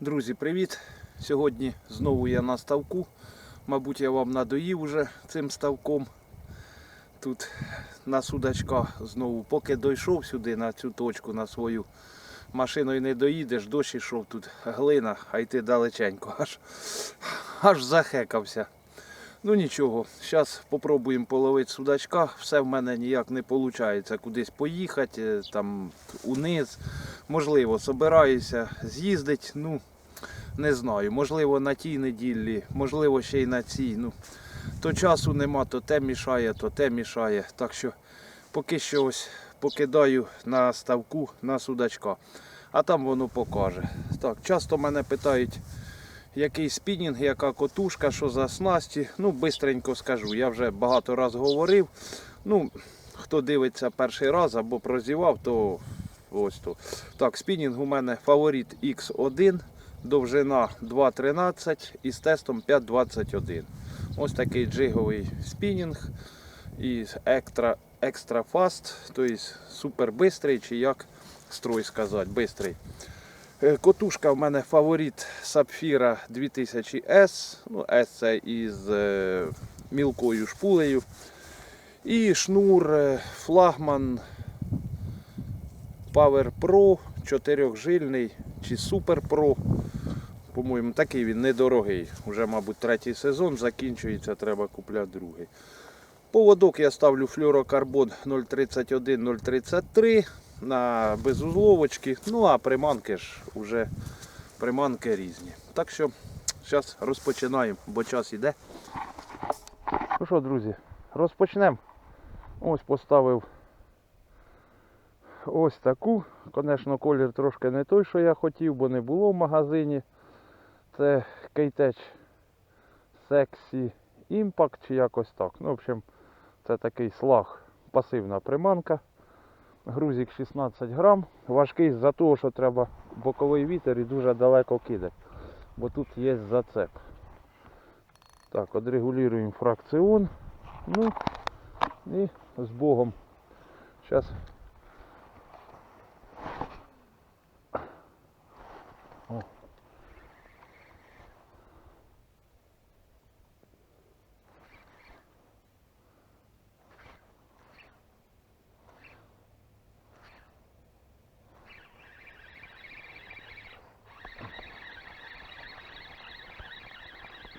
Друзі, привіт! Сьогодні знову я на ставку. Мабуть, я вам надоїв уже цим ставком. Тут на судачка знову, поки дійшов сюди на цю точку на свою машиною не доїдеш, дощ ішов тут глина, а йти далеченько, аж, аж захекався. Ну нічого, зараз спробуємо половити судачка. Все в мене ніяк не виходить кудись поїхати, е, там униз. Можливо, собираюся з'їздити. Ну, не знаю. Можливо, на тій неділі, можливо, ще й на цій. Ну, то часу нема, то те мішає, то те мішає. Так що поки що ось покидаю на ставку на судачка. А там воно покаже. Так, часто мене питають, який спінінг, яка котушка, що за снасті. Ну, бистренько скажу. Я вже багато раз говорив. Ну, хто дивиться перший раз або прозівав, то ось то. Так, спінінг у мене фаворит X1, довжина 2.13 і з тестом 5.21. Ось такий джиговий спінінг і екстра, екстра фаст, тобто супер бистрий, чи як строй сказати, бистрий. Е, Котушка в мене фаворит Сапфіра 2000S. Ну, S це із е, мілкою шпулею. І шнур е, флагман Power Pro 4-жильний чи Super Pro. По-моєму, такий він недорогий. Уже, мабуть, третій сезон закінчується, треба купляти другий. Поводок я ставлю флюрокарбон 031-033 на безузловочки. Ну а приманки ж вже приманки різні. Так що зараз розпочинаємо, бо час іде. Ну що, друзі, розпочнемо. Ось поставив ось таку. Звісно, колір трошки не той, що я хотів, бо не було в магазині. Це Кейтеч Sexy Impact чи якось так. Ну, в общем, це такий слаг, пасивна приманка. Грузик 16 грам. Важкий з-за того, що треба боковий вітер і дуже далеко кидати. Бо тут є зацеп. Так, отрегулюємо фракціон. Ну і з Богом. Зараз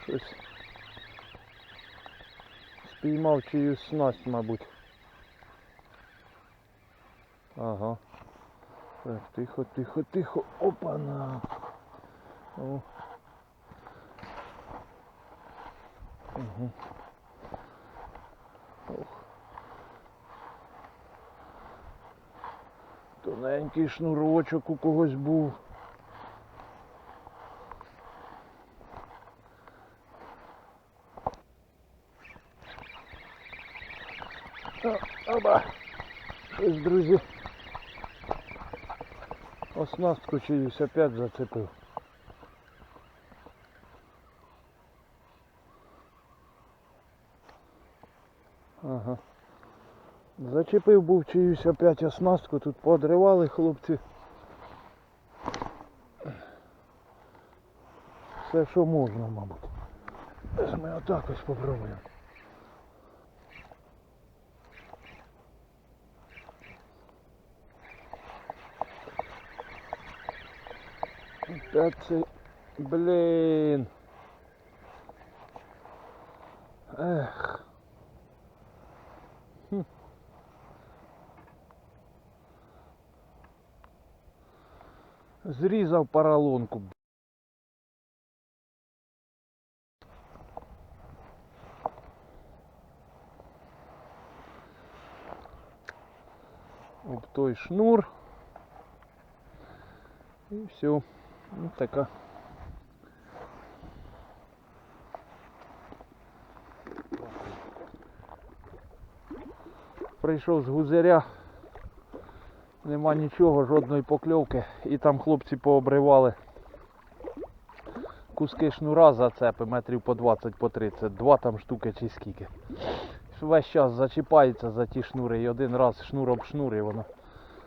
Щось спіймав чиюсь снасть, мабуть. Ага. Так, тихо, тихо, тихо. Опана. О. Угу. Ох. Тоненький шнурочок у когось був. О, Оба. Щось, друзі. Оснастку чиюсь опять зацепив. Ага. Зачепив був чиюсь опять оснастку, тут подривали хлопці. Все, що можна, мабуть. Ми отак ось попробуємо. Та це, блін. Ех. Зрізав поролонку. Об той шнур. І все. Ось така. Прийшов з гузаря. Нема нічого, жодної покльовки. І там хлопці пообривали куски шнура зацепи метрів по 20 по 30. Два там штуки чи скільки. Весь час зачіпається за ті шнури і один раз шнур об шнур і воно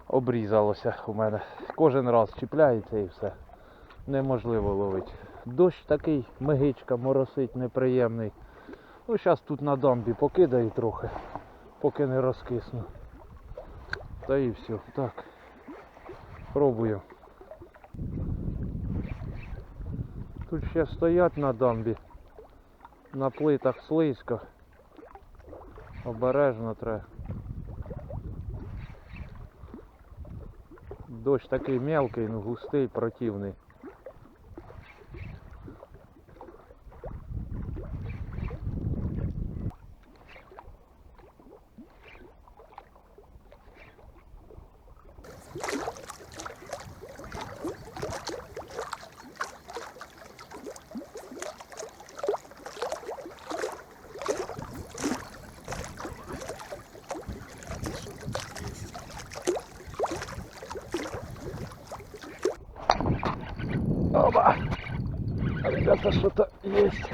обрізалося у мене. Кожен раз чіпляється і все. Неможливо ловити. Дощ такий, мигичка, моросить неприємний. Ну, зараз тут на дамбі покидаю трохи, поки не розкисну. Та і все. Так. Пробую. Тут ще стоять на дамбі. На плитах слизько. Обережно треба. Дощ такий мелкий, ну густий, противний. Ребята, что-то есть.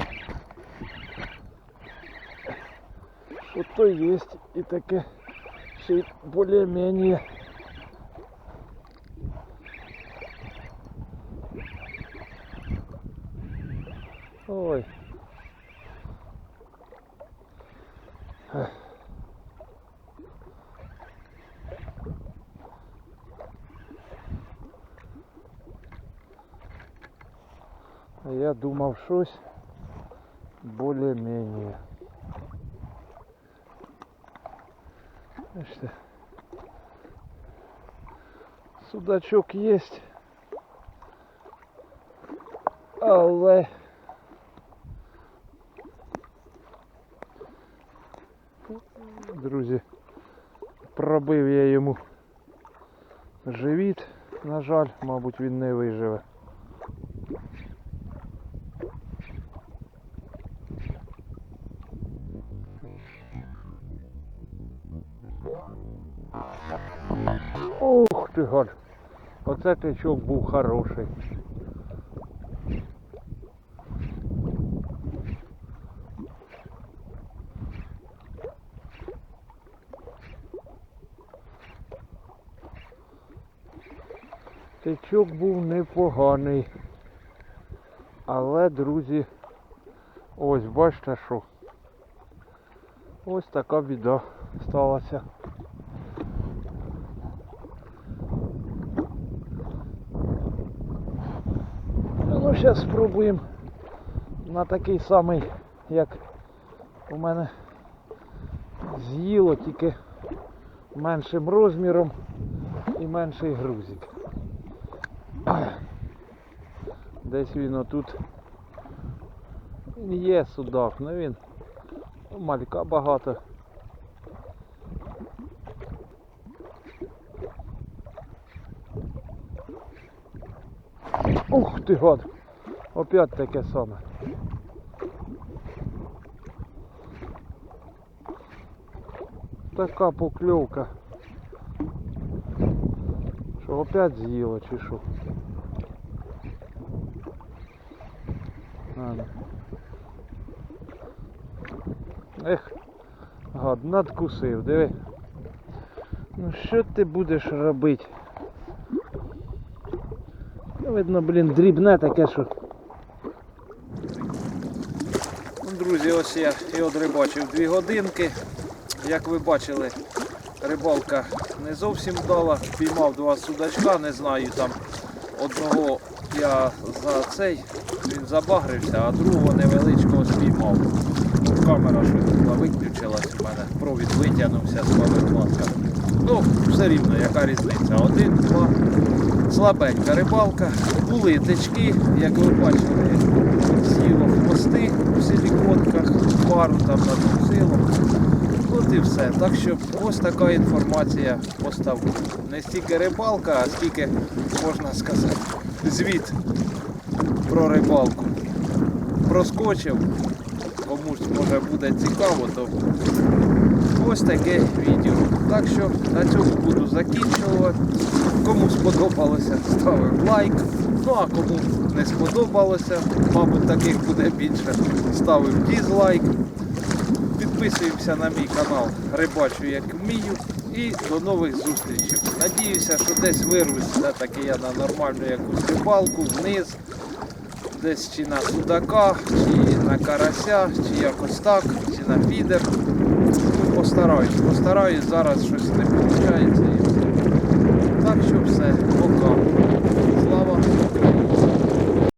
Что-то есть. И так ще более-менее. я думав щось более-менее. Бачите, Судачок есть. Але друзі, пробив я йому живіт, на жаль, мабуть, він не виживе. Ти. Оце течок був хороший. Течок був непоганий. Але, друзі, ось бачите що. Ось така біда сталася. Ну, зараз спробуємо на такий самий, як у мене з'їло, тільки меншим розміром і менший грузик. Десь він отут є судак, ну він малька багато. Ух ти гад! Опять таке саме. Така покльовка. Що опять з'їло чи що? Ех, гад, надкусив, диви. Ну що ти будеш робити? Видно, блін, дрібне таке, що. Ну, Друзі, ось я і одрибачив дві годинки. Як ви бачили, рибалка не зовсім вдала. Піймав два судачка, не знаю там одного я за цей, він забагрився, а другого невеличкого спіймав. Камера щось була виключилась у мене, провід витягнувся з павербанка. Ну, все рівно, яка різниця? Один, два. Слабенька рибалка. Були течки, як ви бачили, сіло хвости пару там на ту силу. От і все. Так що ось така інформація по. Не стільки рибалка, а скільки, можна сказати, звіт про рибалку. Проскочив, комусь може буде цікаво, то Ось таке відео. Так що на цьому буду закінчувати. Кому сподобалося, ставив лайк. Ну а кому не сподобалося, мабуть таких буде більше, ставив дізлайк. Підписуємося на мій канал Рибачу як вмію. І до нових зустрічей. Надіюся, що десь вирвусь таки я на нормальну якусь рибалку, вниз, десь чи на судака, чи на карася, чи якось так, чи на фідер постараюсь, постараюсь зараз щось не виходить і все. Так що все, пока.